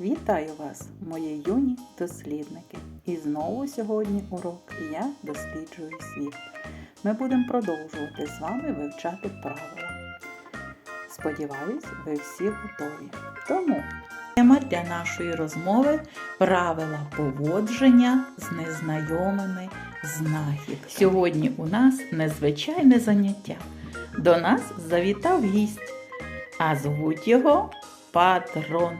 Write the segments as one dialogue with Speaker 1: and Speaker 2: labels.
Speaker 1: Вітаю вас, мої юні дослідники! І знову сьогодні урок Я досліджую світ. Ми будемо продовжувати з вами вивчати правила. Сподіваюсь, ви всі готові. Тому тема для нашої розмови правила поводження з незнайомими знахідками. Сьогодні у нас незвичайне заняття. До нас завітав гість, а звуть його патрон.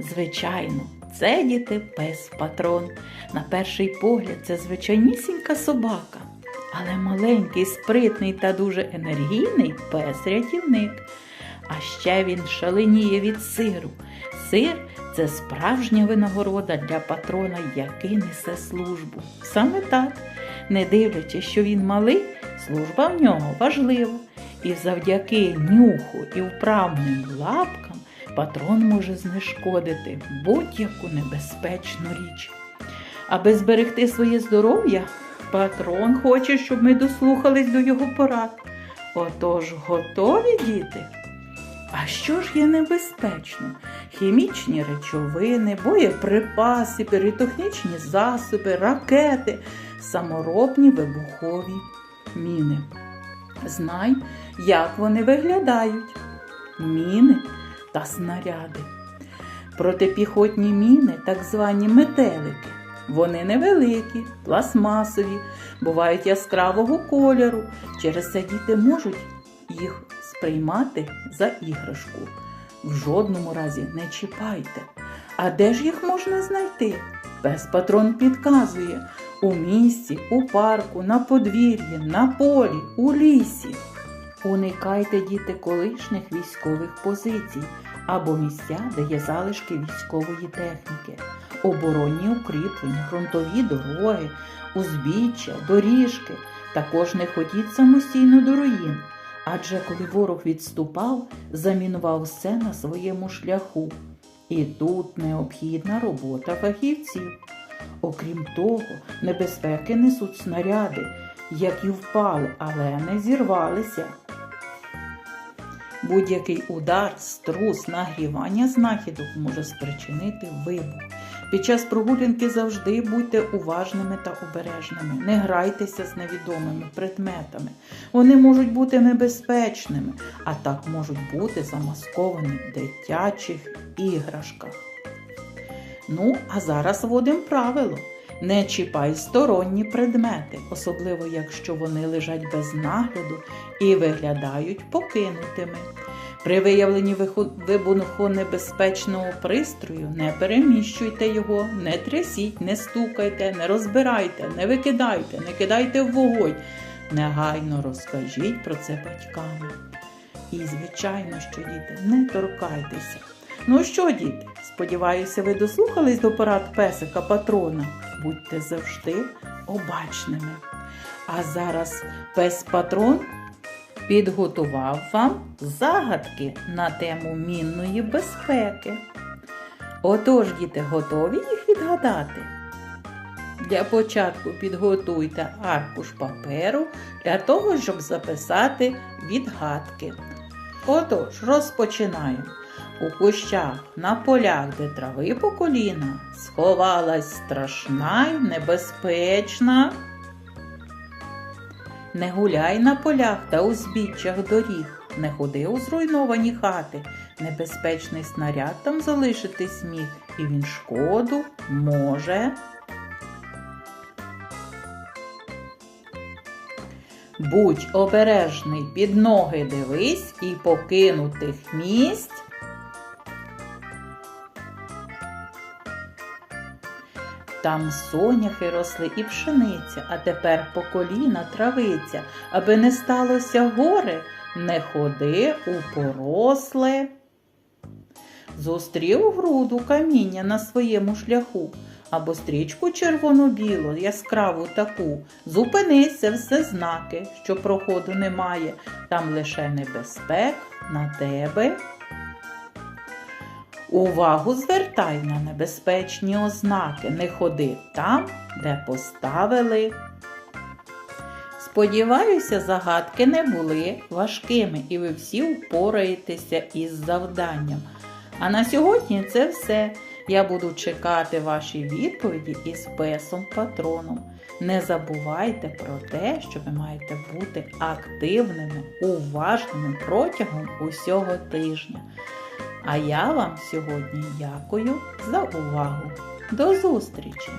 Speaker 1: Звичайно, це діти пес патрон. На перший погляд, це звичайнісінька собака, але маленький, спритний та дуже енергійний пес-рятівник. А ще він шаленіє від сиру. Сир це справжня винагорода для патрона, який несе службу. Саме так, не дивлячись, що він малий, служба в нього важлива. І завдяки нюху і вправним лапкам патрон може знешкодити будь-яку небезпечну річ. Аби зберегти своє здоров'я, патрон хоче, щоб ми дослухались до його порад. Отож, готові діти? А що ж є небезпечно? Хімічні речовини, боєприпаси, піротехнічні засоби, ракети, саморобні вибухові міни. Знай, як вони виглядають. Міни та снаряди. Протипіхотні міни, так звані метелики. Вони невеликі, пластмасові, бувають яскравого кольору. Через це діти можуть їх сприймати за іграшку. В жодному разі не чіпайте. А де ж їх можна знайти? Пес патрон підказує у місті, у парку, на подвір'ї, на полі, у лісі. Уникайте діти колишніх військових позицій або місця, де є залишки військової техніки, оборонні укріплення, фронтові дороги, узбіччя, доріжки. Також не ходіть самостійно до руїн, адже коли ворог відступав, замінував все на своєму шляху. І тут необхідна робота фахівців. Окрім того, небезпеки несуть снаряди, які впали, але не зірвалися. Будь-який удар, струс, нагрівання знахідок може спричинити вибух. Під час прогулянки завжди будьте уважними та обережними. Не грайтеся з невідомими предметами. Вони можуть бути небезпечними, а так можуть бути замасковані в дитячих іграшках. Ну, а зараз вводимо правило. Не чіпай сторонні предмети, особливо якщо вони лежать без нагляду і виглядають покинутими. При виявленні вибухонебезпечного пристрою не переміщуйте його, не трясіть, не стукайте, не розбирайте, не викидайте, не кидайте в вогонь. Негайно розкажіть про це батькам. І, звичайно, що діти, не торкайтеся. Ну що, діти, сподіваюся, ви дослухались до порад песика патрона. Будьте завжди обачними. А зараз пес патрон підготував вам загадки на тему мінної безпеки. Отож, діти, готові їх відгадати? Для початку підготуйте аркуш паперу для того, щоб записати відгадки. Отож, розпочинаємо. У кущах на полях, де трави по коліна, сховалась страшна й небезпечна. Не гуляй на полях та узбіччях доріг, не ходи у зруйновані хати, небезпечний снаряд там залишитись міг, і він шкоду може. Будь обережний, під ноги дивись і покинутих місць. Там соняхи росли і пшениця, а тепер по коліна травиця, аби не сталося горе, не ходи у поросле. Зустрів груду каміння на своєму шляху, або стрічку червоно-білу, яскраву таку. Зупинися все знаки, що проходу немає, там лише небезпек на тебе. Увагу звертай на небезпечні ознаки, не ходи там, де поставили. Сподіваюся, загадки не були важкими і ви всі впораєтеся із завданням. А на сьогодні це все. Я буду чекати ваші відповіді із песом патроном. Не забувайте про те, що ви маєте бути активними, уважними протягом усього тижня. А я вам сьогодні дякую за увагу. До зустрічі!